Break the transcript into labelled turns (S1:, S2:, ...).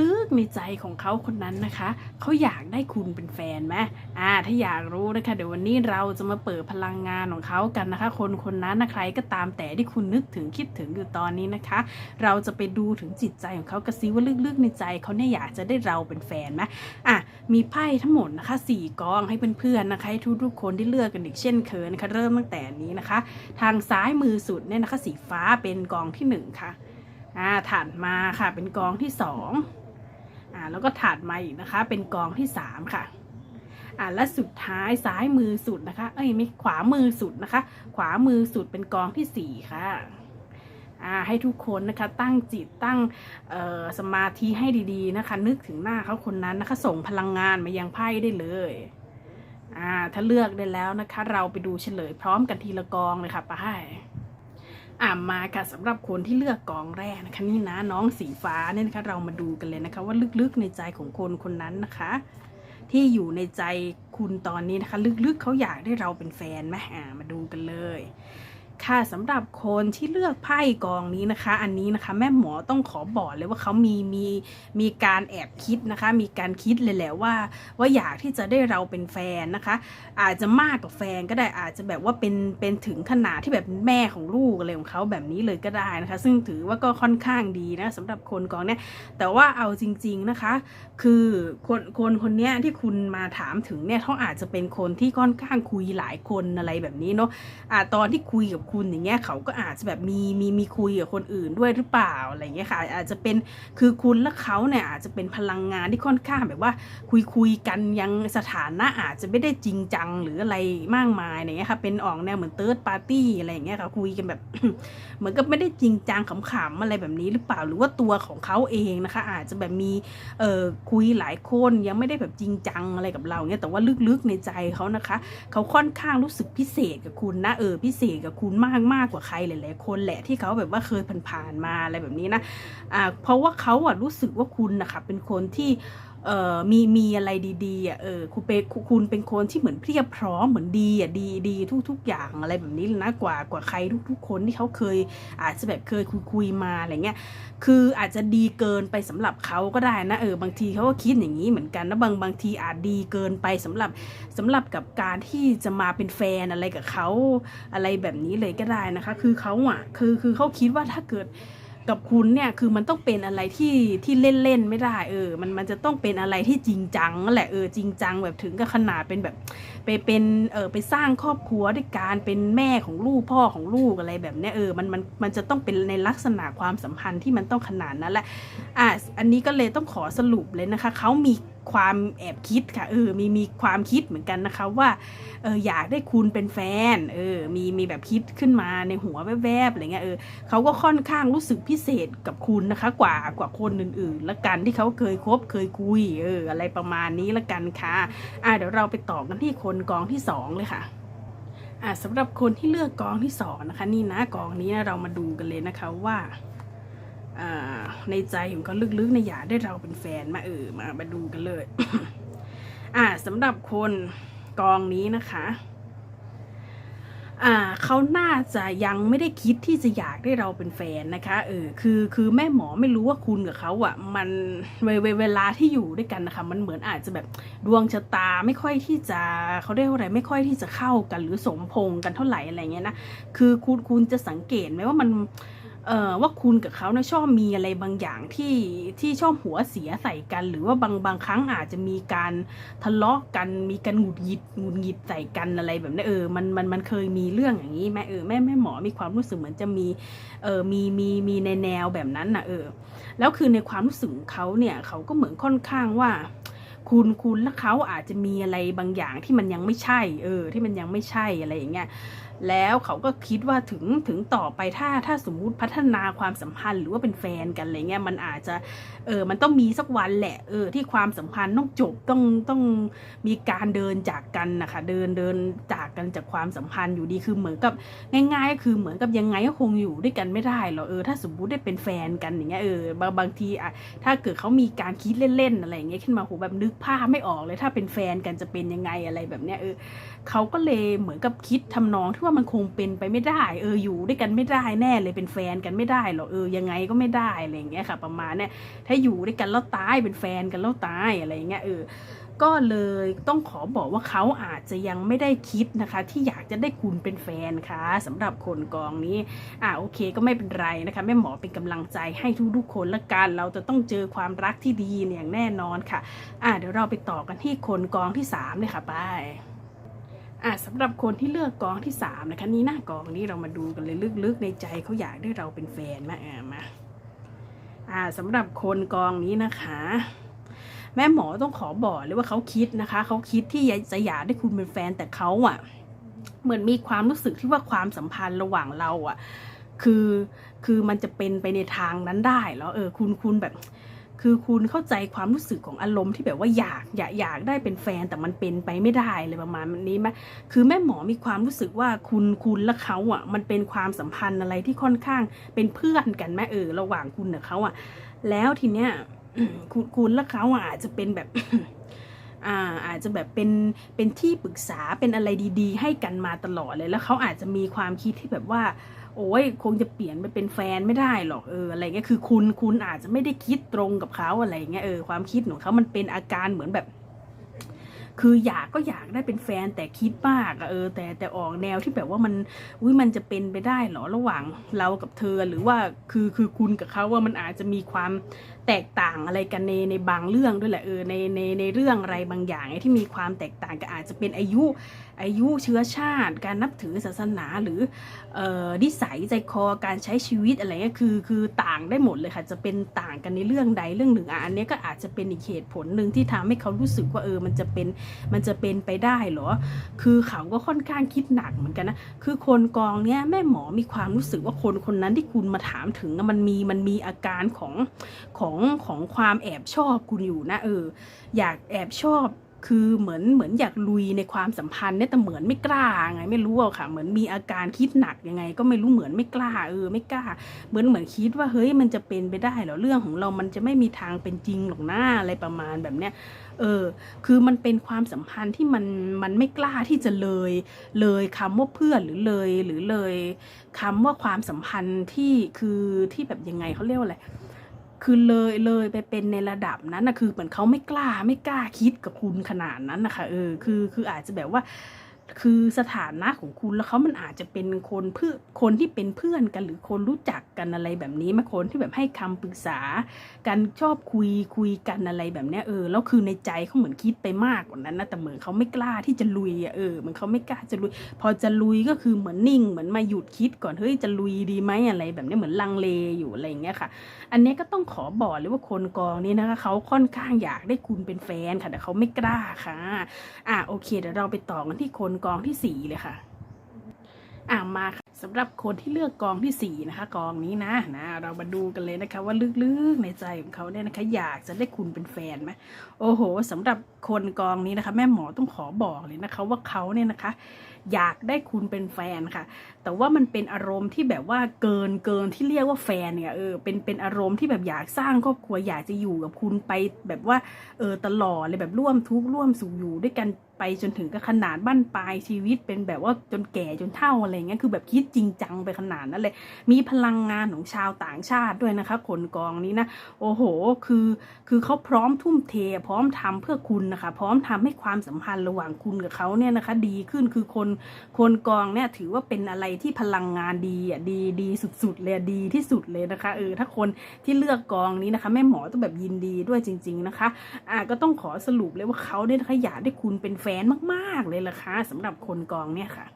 S1: ลึกๆในใจของเขาคนนั้นนะคะ เขาอยากได้คุณเป็นแฟนไหมอ่า ถ้าอยากรู้นะคะ เดี๋ยววันนี้เราจะมาเปิดพลังงานของเขากันนะคะ คนคนนั้นนะใครก็ตามแต่ที่คุณนึกถึงคิดถึงอยู่ตอนนี้นะคะ เราจะไปดูถึงจิตใจของเขากระซิว่าลึกๆในใจเขาเนี่ยอยากจะได้เราเป็นแฟนไหมอะมีไพ่ทั้งหมดนะคะสี่กองให้เพื่อนๆนะคะให้ทุกๆคนที่เลือกกันอีกเช่นเคยนะคะเริ่มตั้งแต่นี้นะคะ ทางซ้ายมือสุดเนี่ยนะคะ สีฟ้าเป็นกองที่หนึ่งค่ะ อ่าถัดมาค่ะเป็นกองที่สองอ่าแล้วก็ถัดมาอีกนะคะ เป็นกองที่สามค่ะอ่าและสุดท้ายซ้ายมือสุดนะคะ เอ้ยไม่ขวามือสุดนะคะ ขวามือสุดเป็นกองที่สี่ค่ะอ่าให้ทุกคนนะคะตั้งจิตตั้งเอ่อสมาธิให้ดีๆนะคะ นึกถึงหน้าเขาคนนั้นนะคะ ส่งพลังงานมายังไพ่ได้เลยอ่าถ้าเลือกได้แล้วนะคะ เราไปดูเฉลยพร้อมกันทีละกองเลยค่ะไป้าย อ่ามาค่ะสำหรับคนที่เลือกกองแรกนะคะนี่นะน้องสีฟ้าเนี่ยนะคะเรามาดูกันเลยนะคะ ว่าลึกๆในใจของคนคนนั้นนะคะ ที่อยู่ในใจคุณตอนนี้นะคะ ลึกๆเขาอยากได้เราเป็นแฟนไหมอ่ามาดูกันเลย ค่ะสำหรับคนที่เลือกไพ่กองนี้นะคะ อันนี้นะคะ แม่หมอต้องขอบอกเลยว่าเขามีมีมีการแอบคิดนะคะ มีการคิดเลยแหละว่า ว่าอยากที่จะได้เราเป็นแฟนนะคะ อาจจะมากกว่าแฟนก็ได้อาจจะแบบว่าเป็นเป็นถึงขนาดที่แบบแม่ของลูกอะไรของเขาแบบนี้เลยก็ได้นะคะ ซึ่งถือว่าก็ค่อนข้างดีนะสำหรับคนกองเนี้ยแต่ว่าเอาจริง ๆนะคะ คือคนคนคนนี้ที่คุณมาถามถึงเนี่ยเขาอาจจะเป็นคนที่ค่อนข้างคุยหลายคนอะไรแบบนี้เนาะอ่าตอนที่คุยกับคุณอย่างเงี้ยเขาก็อาจจะแบบมีมีมีคุยกับคนอื่นด้วยหรือเปล่าอะไรเงี้ยค่ะ อาจจะเป็นคือคุณและเขาเนี่ยอาจจะเป็นพลังงานที่ค่อนข้างแบบว่าคุยคุยกันยังสถานะอาจจะไม่ได้จริงจังหรืออะไรมากมายอะไรเงี้ยค่ะเป็นออกแนวเหมือนเติร์ดปาร์ตี้อะไรอย่างเงี้ยค่ะคุยกันแบบเหมือนกับไม่ได้จริงจังขำๆอะไรแบบนี้หรือเปล่าหรือว่าตัวของเขาเองนะคะ อาจจะแบบมีเอ่อคุยหลายคนยังไม่ได้แบบจริงจังอะไรกับเราเนี่ยแต่ว่าลึกๆในใจเขานะคะ เขาค่อนข้างรู้สึกพิเศษกับคุณนะเออพิเศษกับคุณมากมากกว่าใครหลาย ๆ คนแหละที่เขาแบบว่าเคยผ่านๆมาอะไรแบบนี้นะอ่าเพราะว่าเขาอะรู้สึกว่าคุณนะคะเป็นคนที่ เอ่อมีมีอะไรดีๆอะเออคุณเป็นคุณเป็นคนที่เหมือนเพียบพร้อมเหมือนดีอะดีดีทุกๆอย่างอะไรแบบนี้นะกว่ากว่าใครทุก ๆ คนที่เขาเคย อาจจะแบบเคยคุยคุยมาอะไรเงี้ยคืออาจจะดีเกินไปสำหรับเขาก็ได้นะเออบางทีเขาก็คิดอย่างนี้เหมือนกันนะบางบางทีอาจดีเกินไปสำหรับสำหรับกับการที่จะมาเป็นแฟนอะไรกับเขาอะไรแบบนี้เลยก็ได้นะคะ คือเขาอะคือคือเขาคิดว่าถ้าเกิด กับคุณเนี่ยคือมันต้องเป็นอะไรที่ที่เล่นๆไม่ได้เออ มันมันจะต้องเป็นอะไรที่จริงจังนั่นแหละเออจริงจังแบบถึงกับขนาดเป็นแบบ ไปเป็นเออไปสร้างครอบครัวด้วยการเป็นแม่ของลูกพ่อของลูกอะไรแบบเนี้ยเออมันมันมันจะต้องเป็นในลักษณะความสัมพันธ์ที่มันต้องขนาดนั้นแหละอะอันนี้ก็เลยต้องขอสรุปเลยนะคะเขามี ความแอบคิดค่ะเออมีมีความคิดเหมือนกันนะคะว่าเอออยากได้คุณเป็นแฟนเออมีมีแบบคิดขึ้นมาในหัวแวบๆอะไรเงี้ยเออเขาก็ค่อนข้างรู้สึกพิเศษกับคุณนะคะ กว่ากว่าคนอื่นๆละกันที่เขาเคยคบเคยคุยเอออะไรประมาณนี้ละกันค่ะอะเดี๋ยวเราไปต่อกันที่คนกองที่สองเลยค่ะอะสำหรับคนที่เลือกกองที่สองนะคะ นี่นะกองนี้นะเรามาดูกันเลยนะคะว่าอ่า ในใจของเขาลึกๆในอยากได้เราเป็นแฟนมาเออมามาดูกันเลย อะสำหรับคนกองนี้นะคะ อ่าเขาน่าจะยังไม่ได้คิดที่จะอยากได้เราเป็นแฟนนะคะเออคือคือแม่หมอไม่รู้ว่าคุณกับเขาอะ่ะ มันเวเวเวลาที่อยู่ด้วยกันนะคะ มันเหมือนอาจจะแบบดวงชะตาไม่ค่อยที่จะเขาเรียกว่าอะไรไม่ค่อยที่จะเข้ากันหรือสมพงกันเท่าไหร่อะไรเงี้ยนะคือคุณคุณจะสังเกตไหมว่ามัน ว่าคุณกับเขาเนะชอบมีอะไรบางอย่างที่ที่ชอบหัวเสียใส่กัน หรือว่าบางบางครั้งอาจจะมีการทะเลาะกันมีการหงุดหงิดหงุดหงิดใส่กันอะไรแบบนี้เออมันมันมันเคยมีเรื่องอย่างนี้ไหมเออแม่แม่หมอมีความรู้สึกเหมือนจะมีเออมีมีมีในแนวแบบนั้นนะเออแล้วคือในความรู้สึกเขาเนี่ยเขาก็เหมือนค่อนข้างว่า คุณคุณและเขาอาจจะมีอะไรบางอย่างที่มันยังไม่ใช่ เออ ที่มันยังไม่ใช่อะไรอย่างเงี้ยแล้วเขาก็คิดว่าถึงถึงต่อไปถ้าถ้าสมมุติพัฒนาความสัมพันธ์หรือว่าเป็นแฟนกันอะไรเงี้ยมันอาจจะ เออมันต้องมีสักวันแหละเออที่ความสัมพันธ์ต้องจบต้องต้องมีการเดินจากกันนะคะเดินเดินจากกันจากความสัมพันธ์อยู่ดีคือเหมือนกับง่ายๆก็คือเหมือนกับยังไงก็คงอยู่ด้วยกันไม่ได้หรอกเออถ้าสมมติได้เป็นแฟนกันอย่างเงี้ยเออบางบางทีอะถ้าเกิดเขามีการคิดเล่นๆอะไรอย่างเงี้ยขึ้นมาโหแบบนึกภาพไม่ออกเลยถ้าเป็นแฟนกันจะเป็นยังไงอะไรแบบเนี้ยเออ เขาก็เลยเหมือนกับคิดทำนองที่ว่ามันคงเป็นไปไม่ได้ เอออยู่ด้วยกันไม่ได้แน่เลยเป็นแฟนกันไม่ได้หรอกเออยังไงก็ไม่ได้อะไรอย่างเงี้ยค่ะ ประมาณเนี้ยถ้าอยู่ด้วยกันแล้วตายเป็นแฟนกันแล้วตายอะไรอย่างเงี้ยเออก็เลยต้องขอบอกว่าเขาอาจจะยังไม่ได้คิดนะคะ ที่อยากจะได้คุณเป็นแฟนค่ะสำหรับคนกองนี้อ่าโอเคก็ไม่เป็นไรนะคะแม่หมอเป็นกำลังใจให้ทุกๆคนละกันเราจะต้องเจอความรักที่ดีเนี่ยอย่างแน่นอนค่ะ อ่าเดี๋ยวเราไปต่อกันที่คนกองที่สามเลยค่ะไป อะสำหรับคนที่เลือกกองที่สามนะคะนี่หน้ากองนี้เรามาดูกันเลยลึกๆในใจเขาอยากได้เราเป็นแฟนมาอ่ามาอ่าสำหรับคนกองนี้นะคะ แม่หมอต้องขอบอกเลยว่าเขาคิดนะคะเขาคิดที่จะอยากได้คุณเป็นแฟนแต่เขาอะเหมือนมีความรู้สึกที่ว่าความสัมพันธ์ระหว่างเราอะ คือคือมันจะเป็นไปในทางนั้นได้แล้วเออคุณคุณแบบ คือคุณเข้าใจความรู้สึกของอารมณ์ที่แบบว่าอยากอยากอยากได้เป็นแฟนแต่มันเป็นไปไม่ได้เลยประมาณนี้ไหมคือแม่หมอมีความรู้สึกว่าคุณคุณและเขาอะ มันเป็นความสัมพันธ์อะไรที่ค่อนข้างเป็นเพื่อนกันไหมเออระหว่างคุณกับเขาอะ แล้วทีเนี้ยคุณคุณและเขาอะอาจจะเป็นแบบอาอาจจะแบบเป็นเป็นที่ปรึกษาเป็นอะไรดี ๆ ให้กันมาตลอดเลยแล้วเขาอาจจะมีความคิดที่แบบว่า โอ้ยคงจะเปลี่ยนไปเป็นแฟนไม่ได้หรอกเอออะไรเงี้ยคือคุณคุณอาจจะไม่ได้คิดตรงกับเขาอะไรเงี้ยเออความคิดของเขามันเป็นอาการเหมือนแบบ คืออยากก็อยากได้เป็นแฟนแต่คิดมากอะเออ แต่แต่ออกแนวที่แบบว่ามันอุ้ยมันจะเป็นไปได้เหรอระหว่างเรากับเธอหรือว่าคือคือคุณกับเขาว่ามันอาจจะมีความแตกต่างอะไรกันในในบางเรื่องด้วยแหละเออในในในเรื่องอะไรบางอย่างที่มีความแตกต่างก็อาจจะเป็นอายุอายุเชื้อชาติ การนับถือศาสนาหรือเอ่อนิสัยใจคอการใช้ชีวิตอะไรเงี้ยคือคือต่างได้หมดเลยค่ะ จะเป็นต่างกันในเรื่องใดเรื่องหนึ่งอะอันนี้ก็อาจจะเป็นอีกเหตุผลหนึ่งที่ทำให้เขารู้สึกว่าเออมันจะเป็นมันจะเป็นไปได้หรอ คือเขาก็ค่อนข้างคิดหนักเหมือนกันนะ คือคนกองเนี้ยแม่หมอมีความรู้สึกว่าคนคนนั้นที่คุณมาถามถึงมันมีมันมีอาการของของของความแอบชอบคุณอยู่นะเออ อยากแอบชอบ คือเหมือนเหมือนอยากลุยในความสัมพันธ์เนี่ยแต่เหมือนไม่กล้าไงไม่รู้อะค่ะ เหมือนมีอาการคิดหนักยังไง ก็ไม่รู้เหมือนไม่กล้าเออไม่กล้า เหมือนเหมือนคิดว่าเฮ้ยมันจะเป็นไปได้เหรอเรื่องของเรามันจะไม่มีทางเป็นจริงหรอกนะอะไรประมาณแบบเนี้ยเออคือมันเป็นความสัมพันธ์ที่มันมันไม่กล้าที่จะเลยเลยคำว่าเพื่อนหรือเลยหรือเลยคำว่าความสัมพันธ์ที่คือที่แบบยังไงเขาเรียกว่าอะไร คือเลยเลยไปเป็นในระดับนั้นนะคือเหมือนเขาไม่กล้าไม่กล้าคิดกับคุณขนาดนั้นนะคะเออคือคืออาจจะแบบว่า คือสถานะของคุณแล้วเขามันอาจจะเป็นคนเพื่อคนที่เป็นเพื่อนกันหรือคนรู้จักกันอะไรแบบนี้มาคนที่แบบให้คำปรึกษากันชอบคุยคุยกันอะไรแบบเนี้ยเออแล้วคือในใจเขาเหมือนคิดไปมากกว่านั้นนะแต่เหมือนเขาไม่กล้าที่จะลุยอะเออเหมือนเขาไม่กล้าจะลุย พอจะลุยก็คือเหมือนนิ่ง เหมือนมาหยุดคิดก่อนเฮ้ยจะลุยดีไหมอะไรแบบนี้เหมือนลังเลอยู่อะไรอย่างเงี้ยค่ะ อันนี้ก็ต้องขอบอกเลยว่าคนกองนี้นะคะเขาค่อนข้างอยากได้คุณเป็นแฟนค่ะแต่เขาไม่กล้าค่ะอะโอเคเดี๋ยวเราไปต่อกันที่คนกองที่สี่เลยค่ะ อะมาค่ะสำหรับคนที่เลือกกองที่สี่นะคะ กองนี้นะนะ เรามาดูกันเลยนะคะ ว่าลึกๆในใจของเขาเนี่ยนะคะ อยากจะได้คุณเป็นแฟนไหมโอ้โหสำหรับคนกองนี้นะคะ แม่หมอต้องขอบอกเลยนะคะ ว่าเขาเนี่ยนะคะ อยากได้คุณเป็นแฟนค่ะ แต่ว่ามันเป็นอารมณ์ที่แบบว่าเกินเกินที่เรียกว่าแฟนเนี่ยเออเป็นเป็นอารมณ์ที่แบบอยากสร้างครอบครัวอยากจะอยู่กับคุณไปแบบว่าเออตลอดเลยแบบร่วมทุกข์ร่วมสุขอยู่ด้วยกันไปจนถึงกับขนาดบั้นปลายชีวิตเป็นแบบว่าจนแก่จนเฒ่าอะไรเงี้ยคือแบบคิดจริงจังไปขนาดนั้นเลย มีพลังงานของชาวต่างชาติด้วยนะคะคนกองนี้นะโอ้โห คือคือเขาพร้อมทุ่มเท พร้อมทำเพื่อคุณนะคะ พร้อมทำให้ความสัมพันธ์ระหว่างคุณกับเขาเนี่ยนะคะ ดีขึ้นคือคนคนกองเนี่ยถือว่าเป็นอะไรที่พลังงานดีอะดีดีสุดๆเลยดีที่สุดเลยนะคะเออถ้าคนที่เลือกกองนี้นะคะแม่หมอต้องแบบยินดีด้วยจริง ๆนะคะอ่าก็ต้องขอสรุปเลยว่าเขาเนี่ยนะคะอยากได้คุณเป็นแฟนมาก ๆเลยล่ะค่ะสำหรับคนกองเนี่ยค่ะ